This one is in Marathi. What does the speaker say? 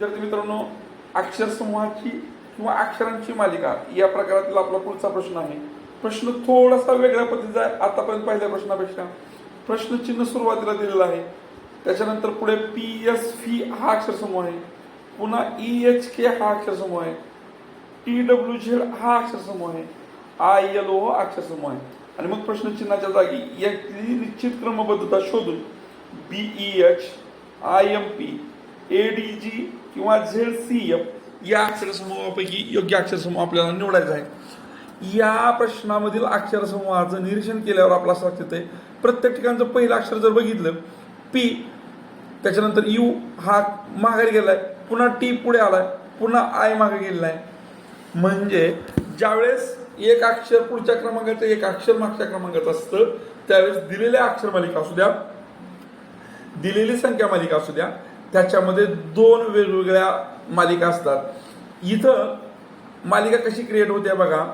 विद्यार्थी मित्रांनो अक्षर समूहाची किंवा अक्षरांची मालिका या प्रकारातील आपला पुढचा प्रश्न आहे. प्रश्न थोडासा वेगळ्या पद्धतीचा आहे आतापर्यंत पहिल्या प्रश्नापेक्षा. प्रश्नचिन्ह सुरुवातीला दिलेलं आहे. त्याच्यानंतर पुढे पी एस फी हा अक्षर समूह आहे. पुन्हा ई एच के हा अक्षर समूह आहे. टी डब्ल्यू झेड हा अक्षर समूह आहे. आय एल ओ हा अक्षर समूह आहे. आणि मग प्रश्नचिन्हाच्या जागी यातली निश्चित क्रमबद्धता शोधून B E H I M P A D G किंवा झेड सी एफ या अक्षरसमूहापैकी योग्य अक्षरसमूह आपल्याला निवडायचा आहे. या प्रश्नामधील अक्षरसमूहाचं निरीक्षण केल्यावर आपला असं लक्षात प्रत्येक ठिकाणचं पहिलं अक्षर जर बघितलं पी त्याच्यानंतर यू हा माघारी गेलाय पुन्हा टी पुढे आलाय पुन्हा आय मागे गेलेला आहे म्हणजे ज्यावेळेस एक अक्षर पुढच्या क्रमांकाचं एक अक्षर मागच्या क्रमांकाचं असतं त्यावेळेस दिलेल्या अक्षर मालिका असू द्या दिलेली संख्या मालिका असू द्या त्याच्यामध्ये दोन वेगवेगळ्या मालिका असतात. इथं मालिका कशी क्रिएट होते बघा.